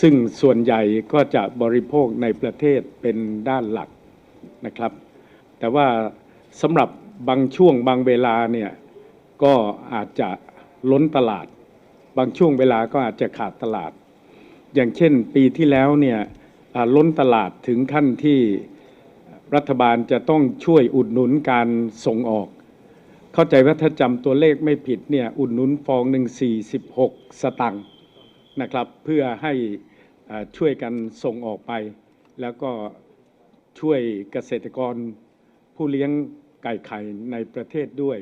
ซึ่งส่วนใหญ่ก็จะบริโภคในประเทศเป็นด้านหลักนะครับ แต่ว่าสำหรับบางช่วงบางเวลาเนี่ยก็อาจจะล้นตลาด บางช่วงเวลาก็อาจจะขาดตลาด อย่างเช่นปีที่แล้วเนี่ยล้นตลาดถึงขั้นที่รัฐบาลจะต้องช่วยอุดหนุนการส่งออก เข้าใจว่าถ้าจำตัวเลขไม่ผิดเนี่ยอุดหนุนฟองหนึ่ง46 สตังค์นะครับ เพื่อให้ ช่วยกันส่งออกไป แล้วก็ช่วยเกษตรกรผู้เลี้ยงไก่ไข่ในประเทศด้วย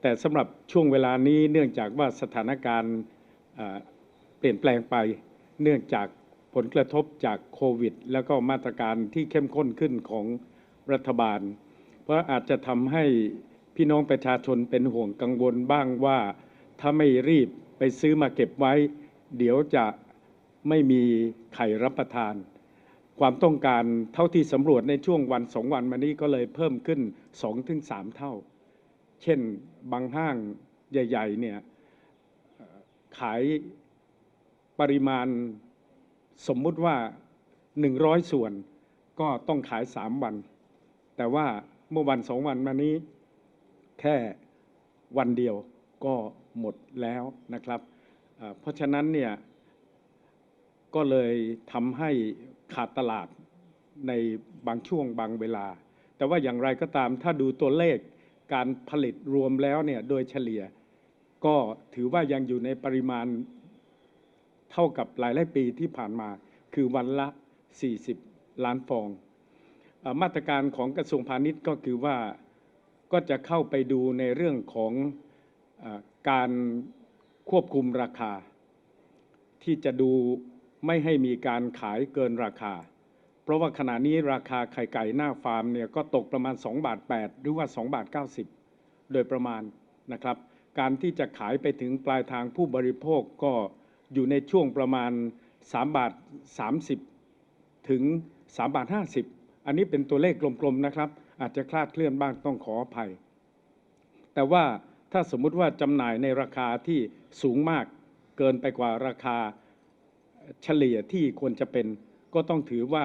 แต่สำหรับช่วงเวลานี้เนื่องจากว่าสถานการณ์เปลี่ยนแปลงไป เนื่องจากผลกระทบจากโควิด แล้วก็มาตรการที่เข้มข้นขึ้นของรัฐบาล เพราะอาจจะทำให้พี่น้องประชาชนเป็นห่วงกังวลบ้างว่า ถ้าไม่รีบไปซื้อมาเก็บไว้ เดี๋ยวจะ ไม่มีไข่รับประทาน ความต้องการเท่าที่สำรวจในช่วงวันสองวันมานี้ก็เลยเพิ่มขึ้น2อถึงสเท่า เช่นบางห้างใหญ่ๆเนี่ยขายปริมาณสมมุติว่า 100 ส่วนก็ต้องขาย 3 วัน แต่ว่าเมื่อวันสองวันมานี้แค่วันเดียวก็หมดแล้วนะครับ เพราะฉะนั้นเนี่ย ก็เลยทำให้ขาดตลาดในบางช่วงบางเวลา แต่ว่าอย่างไรก็ตามถ้าดูตัวเลขการผลิตรวมแล้วเนี่ยโดยเฉลี่ย ก็ถือว่ายังอยู่ในปริมาณเท่ากับหลายหลายปีที่ผ่านมา คือวันละ 40 ล้านฟองอมาตรการของกระทรวงพาณิชย์ก็คือว่าก็จะเข้าไปดูในเรื่องของอการควบคุมราคา ที่จะดู ไม่ให้มีการขายเกินราคา เพราะว่าขณะนี้ราคาไข่ไก่หน้าฟาร์มเนี่ยก็ตกประมาณ2บาท8หรือว่า2บาท90 โดยประมาณนะครับ การที่จะขายไปถึงปลายทางผู้บริโภคก็อยู่ในช่วงประมาณ3บาท30 ถึง3บาท50 อันนี้เป็นตัวเลขกลมๆนะครับ อาจจะคลาดเคลื่อนบ้างต้องขออภัย แต่ว่าถ้าสมมุติว่าจำหน่ายในราคาที่สูงมากเกินไปกว่าราคา เฉลี่ยที่ควรจะเป็น ก็ต้องถือว่า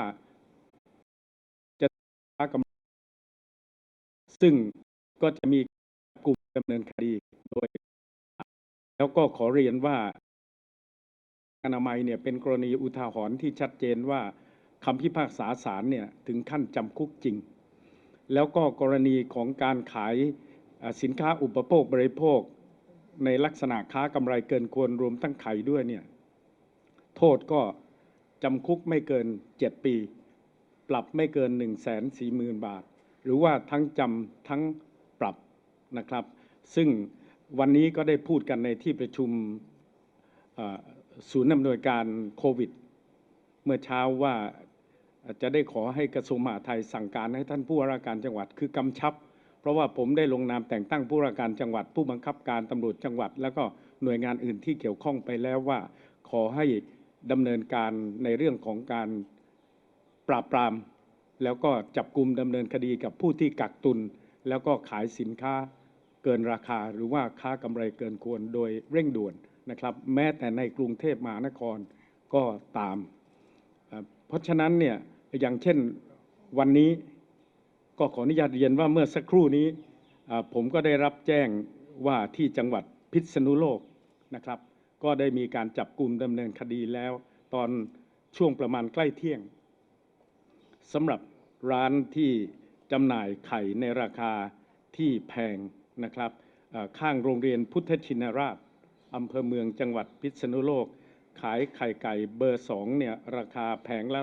จะค้ากำไรซึ่งก็จะมีกลุ่มดำเนินคดีโดย แล้วก็ขอเรียนว่าอนามัยเนี่ยเป็นกรณีอุทาหรณ์ที่ชัดเจนว่าคำพิพากษาศาลเนี่ยถึงขั้นจำคุกจริง แล้วก็กรณีของการขายสินค้าอุปโภคบริโภค ในลักษณะค้ากำไรเกินควรรวมทั้งไข่ด้วยเนี่ย โทษก็จำคุกไม่เกิน 7 ปี ปรับไม่เกิน 1 4 0 0 0 0 บาท หรือว่าทั้งจำทั้งปรับนะครับ ซึ่งวันนี้ก็ได้พูดกันในที่ประชุมศูนย์อำนวยการโควิด เมื่อเช้าว่าจะได้ขอให้กระทรวงมหาดไทยสั่งการให้ท่านผู้ว่าราชการจังหวัดคือกำชับ เพราะว่าผมได้ลงนามแต่งตั้งผู้ว่าราชการจังหวัด ผู้บังคับการตำรวจจังหวัด แล้วก็หน่วยงานอื่นที่เกี่ยวข้องไปแล้วว่า ขอให้ ดำเนินการในเรื่องของการปราบปราม แล้วก็จับกลุ่มดำเนินคดีกับผู้ที่กักตุน แล้วก็ขายสินค้าเกินราคาหรือว่าค้ากำไรเกินควรโดยเร่งด่วนนะครับ แม้แต่ในกรุงเทพมหานครก็ตาม เพราะฉะนั้นเนี่ยอย่างเช่นวันนี้ก็ขออนุญาตเรียนว่าเมื่อสักครู่นี้ผมก็ได้รับแจ้งว่าที่จังหวัดพิษณุโลกนะครับ ก็ได้มีการจับกลุ่มดำเนินคดีแล้ว ตอนช่วงประมาณใกล้เที่ยงสำหรับร้านที่จำหน่ายไข่ในราคาที่แพงนะครับข้างโรงเรียนพุทธชินราชอำเภอเมืองจังหวัดพิษณุโลก ขายไข่ไก่เบอร์สองเนี่ยราคาแผงละ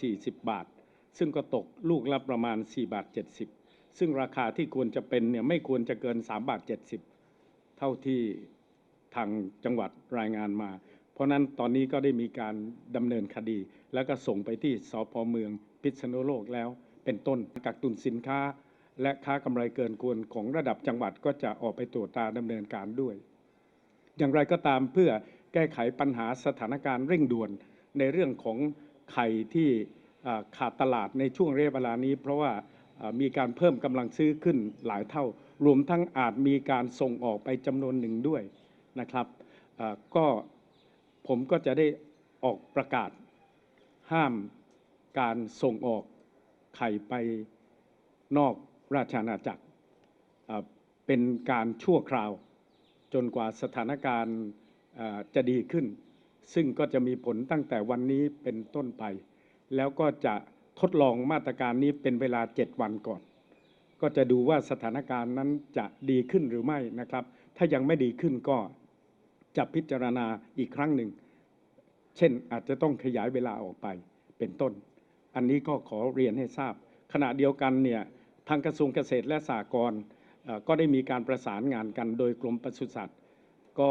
140 บาท ซึ่งก็ตกลูกละประมาณ 4 บาท 70 ซึ่งราคาที่ควรจะเป็นเนี่ยไม่ควรจะเกิน 3 บาท 70 เท่าที่ ทางจังหวัดรายงานมา เพราะนั้นตอนนี้ก็ได้มีการดำเนินคดี แล้วก็ส่งไปที่สพเมืองพิษณุโลกแล้ว เป็นต้นกักตุนสินค้า และค้ากำไรเกินควรของระดับจังหวัดก็จะออกไปตรวจตาดำเนินการด้วย อย่างไรก็ตามเพื่อแก้ไขปัญหาสถานการณ์เร่งด่วนในเรื่องของไข่ที่ขาดตลาดในช่วงเระยะเวลานี้ เพราะว่ามีการเพิ่มกำลังซื้อขึ้นหลายเท่า รวมทั้งอาจมีการส่งออกไปจำนวนหนึ่งด้วย นะครับก็ผมก็จะได้ออกประกาศห้ามการส่งออกไข่ไปนอกราชอาณาจักรเป็นการชั่วคราว จนกว่าสถานการณ์จะดีขึ้น ซึ่งก็จะมีผลตั้งแต่วันนี้เป็นต้นไป แล้วก็จะทดลองมาตรการนี้เป็นเวลา 7 วันก่อน ก็จะดูว่าสถานการณ์นั้นจะดีขึ้นหรือไม่นะครับ ถ้ายังไม่ดีขึ้นก็จะพิจารณาอีกครั้งหนึ่ง เช่นอาจจะต้องขยายเวลาออกไปเป็นต้น อันนี้ก็ขอเรียนให้ทราบ ขณะเดียวกันเนี่ยทางกระทรวงเกษตรและสหกรณ์ก็ได้มีการประสานงานกันโดยกรมปศุสัตว์ ก็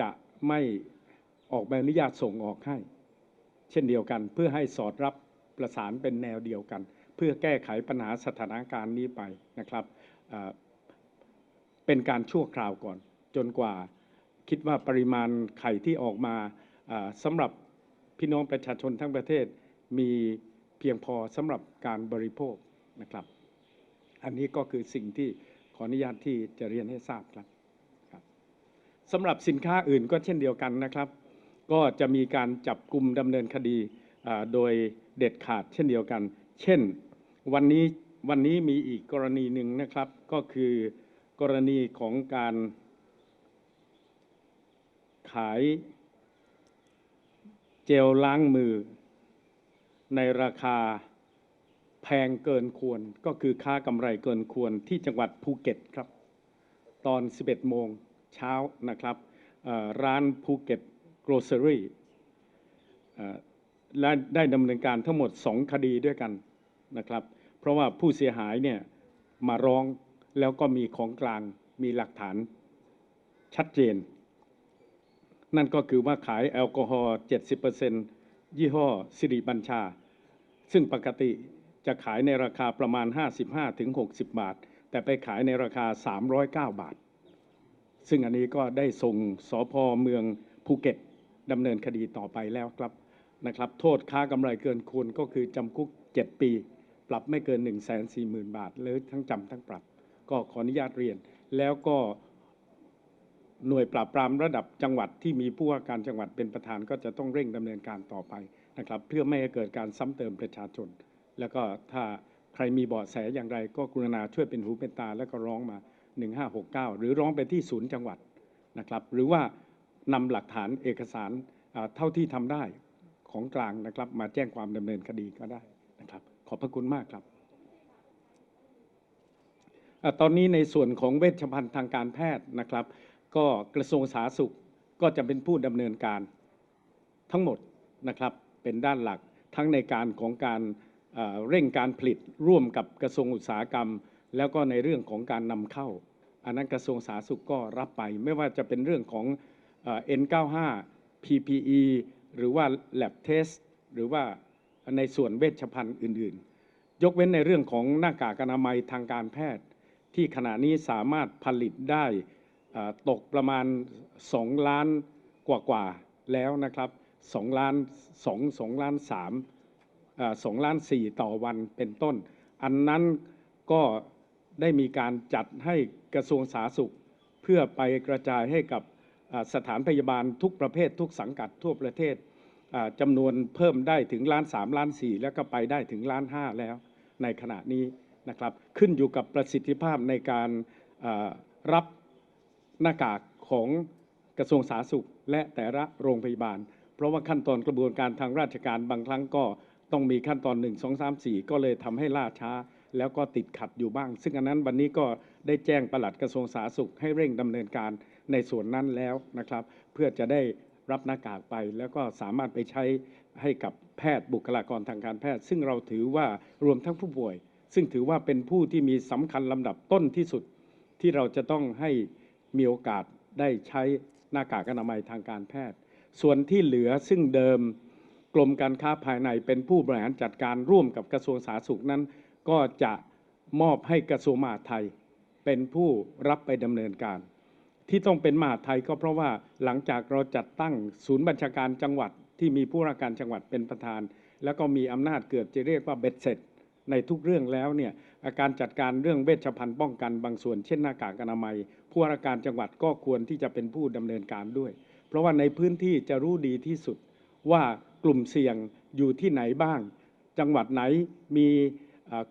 จะไม่ออกใบอนุญาตส่งออกให้ เช่นเดียวกันเพื่อให้สอดรับประสานเป็นแนวเดียวกัน เพื่อแก้ไขปัญหาสถานการณ์นี้ไปนะครับ เป็นการชั่วคราวก่อน จนกว่าคิดว่าปริมาณไข่ที่ออกมาสำหรับพี่น้องประชาชนทั้งประเทศมีเพียงพอสำหรับการบริโภคนะครับ อันนี้ก็คือสิ่งที่ขออนุญาตที่จะเรียนให้ทราบครับสำหรับสินค้าอื่นก็เช่นเดียวกันนะครับ ก็จะมีการจับกลุ่มดำเนินคดีโดยเด็ดขาดเช่นเดียวกัน เช่นวันนี้วันนี้มีอีกกรณีหนึ่งนะครับก็คือ กรณีของการขายเจลล้างมือ ในราคาแพงเกินควรก็คือค่ากำไรเกินควรที่จังหวัดภูเก็ตครับ ตอน 11 โมงเช้านะครับร้านภูเก็ต Grocery เอ่และได้ดำเนินการทั้งหมด 2 คดีด้วยกันนะครับ เพราะว่าผู้เสียหายเนี่ยมาร้อง แล้วก็มีของกลางมีหลักฐานชัดเจน นั่นก็คือว่าขายแอลกอฮอล์70%ยี่ห้อสิริบัญชา ซึ่งปกติจะขายในราคาประมาณ 55-60 บาท แต่ไปขายในราคา 309 บาท ซึ่งอันนี้ก็ได้ส่งสพเมืองภูเก็ตดำเนินคดีต่อไปแล้วครับนะครับ โทษค้ากำไรเกินควรก็คือจำคุก 7 ปี ปรับไม่เกิน 1 4 0 0 0 0 บาท หรือทั้งจำทั้งปรับ ก็ขออนุญาตเรียน แล้วก็หน่วยปราบปรามระดับจังหวัดที่มีผู้ว่าการจังหวัดเป็นประธานก็จะต้องเร่งดำเนินการต่อไปนะครับ เพื่อไม่ให้เกิดการซ้ำเติมประชาชน แล้วก็ถ้าใครมีเบาะแสอย่างไร ก็กรุณาช่วยเป็นหูเป็นตาแล้วก็ร้องมา 1569 หรือร้องไปที่ศูนย์จังหวัดนะครับ หรือว่านำหลักฐานเอกสารเท่าที่ทำได้ของกลางนะครับ มาแจ้งความดำเนินคดีก็ได้นะครับ ขอบพระคุณมากครับ ตอนนี้ในส่วนของเวชภัณฑ์ทางการแพทย์นะครับ ก็กระทรวงสาธารณสุขก็จะเป็นผู้ดำเนินการทั้งหมดนะครับเป็นด้านหลักทั้งในการของการเร่งการผลิตร่วมกับกระทรวงอุตสาหกรรม แล้วก็ในเรื่องของการนำเข้า อันนั้นกระทรวงสาธารณสุขก็รับไป ไม่ว่าจะเป็นเรื่องของเอ่อ N95 PPE หรือว่า Lab Test หรือว่าในส่วนเวชภัณฑ์อื่น ๆ ยกเว้นในเรื่องของหน้ากากอนามัยทางการแพทย์ ที่ขณะนี้สามารถผลิตได้ตกประมาณ 2 ล้านกว่าวาๆแล้วนะครับ2ล้าน2 2ล้าน3เอ่อ2ล้าน 4 ต่อวันเป็นต้น อันนั้นก็ได้มีการจัดให้กระทรวงสาธารณสุข เพื่อไปกระจายให้กับสถานพยาบาลทุกประเภททุกสังกัดทั่วประเทศจำนวนเพิ่มได้ถึงล้าน3ล้าน4แล้วก็ไปได้ถึงล้าน5แล้วในขณะนี้ นะครับขึ้นอยู่กับประสิทธิภาพในการรับหน้ากากของกระทรวงสาธารณสุข และแต่ละโรงพยาบาล เพราะว่าขั้นตอนกระบวนการทางราชการบางครั้งก็ต้องมีขั้นตอน 1 2 3 4 ก็เลยทำให้ล่าช้า แล้วก็ติดขัดอยู่บ้าง ซึ่งอันนั้นวันนี้ก็ได้แจ้งปลัดกระทรวงสาธารณสุขให้เร่งดำเนินการในส่วนนั้นแล้วนะครับ เพื่อจะได้รับหน้ากากไป แล้วก็สามารถไปใช้ให้กับแพทย์บุคลากรทางการแพทย์ ซึ่งเราถือว่ารวมทั้งผู้ป่วย ซึ่งถือว่าเป็นผู้ที่มีสำคัญลำดับต้นที่สุด ที่เราจะต้องให้มีโอกาสได้ใช้หน้ากากอนามัยทางการแพทย์ ส่วนที่เหลือซึ่งเดิมกรมการค้าภายในเป็นผู้บริหารจัดการร่วมกับกระทรวงสาธารณสุขนั้น ก็จะมอบให้กระทรวงมหาดไทย เป็นผู้รับไปดำเนินการ ที่ต้องเป็นมหาดไทยก็เพราะว่าหลังจากเราจัดตั้งศูนย์บัญชาการจังหวัดที่มีผู้ว่าการจังหวัดเป็นประธาน แล้วก็มีอำนาจเกือบจะเรียกว่าเบ็ดเสร็จ ในทุกเรื่องแล้วเนี่ยอาการจัดการเรื่องเวชภัณฑ์ป้องกันบางส่วนเช่นหน้ากากอนามัย ผู้ว่าราชการจังหวัดก็ควรที่จะเป็นผู้ดำเนินการด้วย เพราะว่าในพื้นที่จะรู้ดีที่สุดว่ากลุ่มเสี่ยงอยู่ที่ไหนบ้าง จังหวัดไหนมี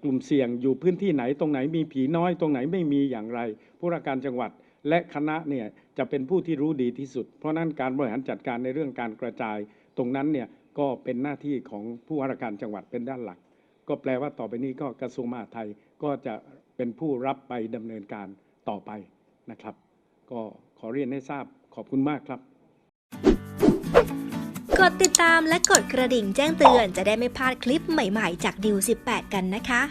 กลุ่มเสี่ยงอยู่พื้นที่ไหนตรงไหนมีผีน้อยตรงไหนไม่มีอย่างไร ผู้ราชการจังหวัดและคณะเนี่ยจะเป็นผู้ที่รู้ดีที่สุด เพราะฉะนั้นการบริหารจัดการในเรื่องการกระจาย ตรงนั้นเนี่ยก็เป็นหน้าที่ของผู้ว่าราชการจังหวัดเป็นด้านหลัก ก็แปลว่าต่อไปนี้ก็กระทรวงมหาดไทยก็จะเป็นผู้รับไปดำเนินการต่อไปนะครับ ก็ขอเรียนให้ทราบขอบคุณมากครับ กดติดตามและกดกระดิ่งแจ้งเตือนจะได้ไม่พลาดคลิปใหม่ๆ จากดิว18 กันนะคะ